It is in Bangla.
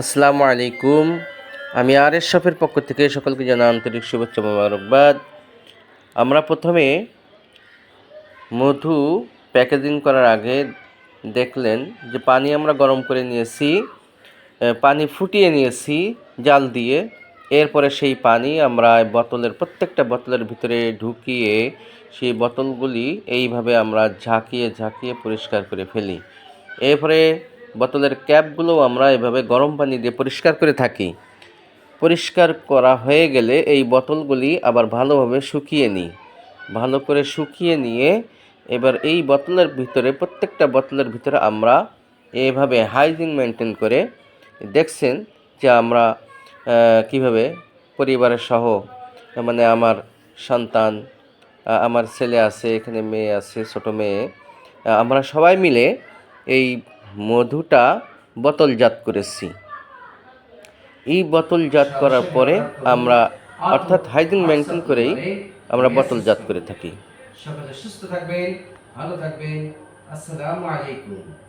আসসালামু আলাইকুম। আমি আর এস শফের পক্ষ থেকে সকলকে জানা আন্তরিক শুভেচ্ছা মোবারকবাদ। আমরা প্রথমে মধু প্যাকেজিং করার আগে দেখলেন যে পানি আমরা গরম করে নিয়েছি পানি ফুটিয়ে নিয়েছি জাল দিয়ে। এরপরে সেই পানি আমরা বোতলের, প্রত্যেকটা বোতলের ভিতরে ঢুকিয়ে সেই বোতলগুলি এইভাবে আমরা ঝাঁকিয়ে ঝাঁকিয়ে পরিষ্কার করে ফেলি। এরপরে বোতলের ক্যাপগুলো আমরা এভাবে গরম পানি দিয়ে পরিষ্কার করে থাকি। পরিষ্কার করা হয়ে গেলে এই বোতলগুলি আবার ভালোভাবে শুকিয়ে নিই। ভালো করে শুকিয়ে নিয়ে এবার এই বোতলের ভিতরে, প্রত্যেকটা বোতলের ভিতরে আমরা এভাবে হাইজিন মেনটেন করে, দেখছেন যে আমরা কীভাবে পরিবারের সহ মানে আমার সন্তান আমার ছেলে আছে, এখানে মেয়ে আছে, ছোট মেয়ে আমরা সবাই মিলে এই মধুটা বোতলজাত করেছি। এই বোতলজাত করার পরে আমরা অর্থাৎ হাইজিন মেনটেন করেই আমরা বোতলজাত করে থাকি। সকলে সুস্থ থাকবেন, ভালো থাকবেন। আসসালামু আলাইকুম।